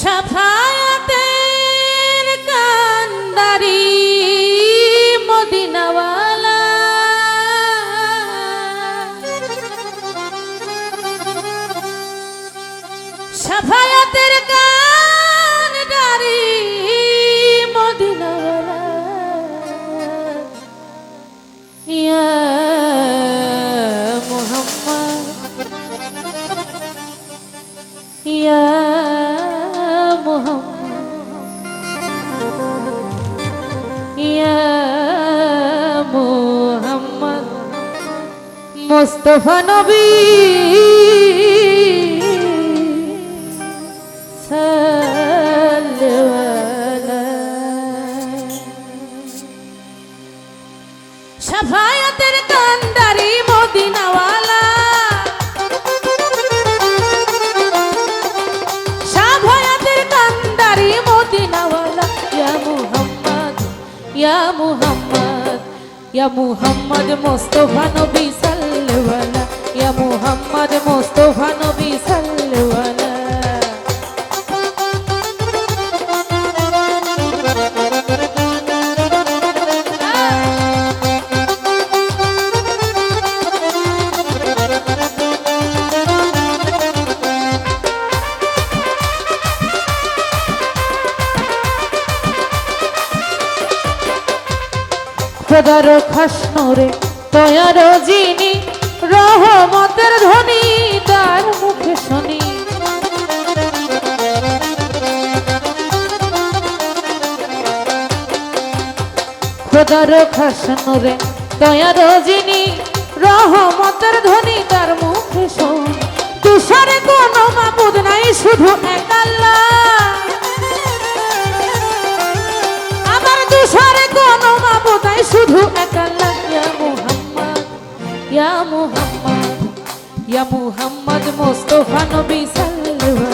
সাফায়াতের কান্দারি মদিনাওয়ালা। সাফায়াতের কান্দারি মদিনাওয়ালা। ইয়া মুহাম্মদ। ইয়া মুস্তফা নবী। সাফায়াতের কান্দারি মদিনাওয়ালা। সাফায়াতের কান্দারি মদিনাওয়ালা। ইয়া মুহাম্মদ ইয়া মুহাম্মদ ইয়া মুহাম্মদ মুস্তাফা নবী সাল্লাল্লাহু ইয়া মুহাম্মদ মুস্তাফা নবী সাল্লাল্লাহু খোদার খাসনরে রহমতের ধ্বনি তার মুখে শুনি। খোদার খাসনরে তয়ার যিনি, রহমতের ধ্বনি তার মুখে শুন। তুষারে কোনো মাবুদ নাই, শুধু এক আল্লাহ। আমার দুসারে কোনো মাবুদ নাই, শুধু এক ইয়া মুহাম্মদ মুস্তাফা নবী সাল্লাল্লাহু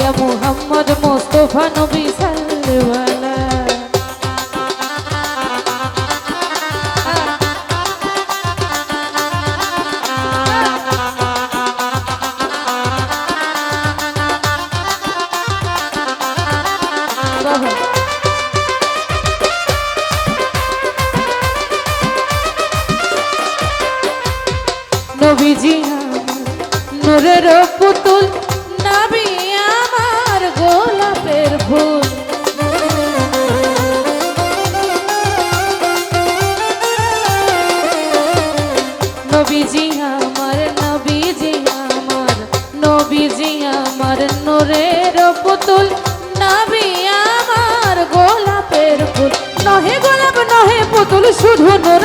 ইয়া মুহাম্মদ মুস্তাফা নবী সাল্লাল্লাহু নবীজি নূরের পুতুল, নবী আমার গোলাপের ফুল। নবীজি আমার নবীজি আমার নবীজি আমার নূরের পুতুল, নবী আমার গোলাপের ফুল। নহে গোলাপ, নহে পুতুল, শুধু নূর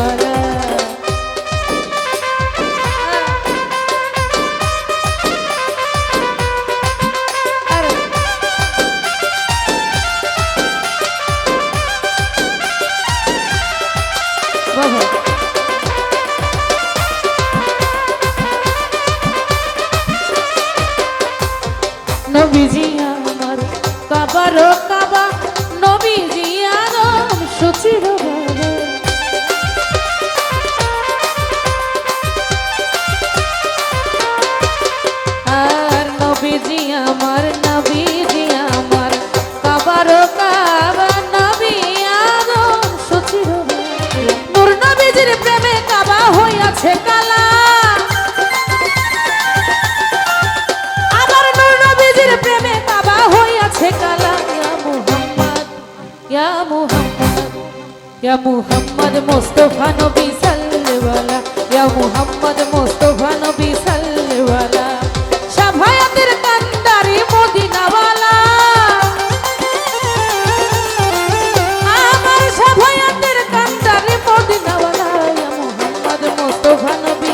নবীজি আমার। কাবার কাবা ইয়া মুহাম্মদ মুস্তাফা নবী আলাইহি ইয়া মুহাম্মদ মুস্তাফা নবী সাল্লাল্লাহু আলাইহি সাফায়াতের কান্দারি মদিনাওয়ালা আমার সাফায়াতের কান্দারি মদিনাওয়ালা ইয়া মুহাম্মদ মুস্তাফা নবী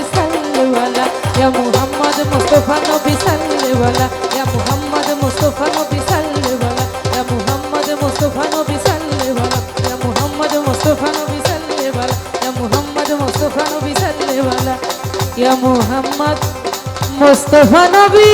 আলাইহি ইয়া মুহাম্মদ মুস্তাফা নবী সাল্লাল্লাহু মুহাম্মদ মুস্তাফা নবী আলাইহি ইয়া মোহাম্মদ মুস্তফা নবী।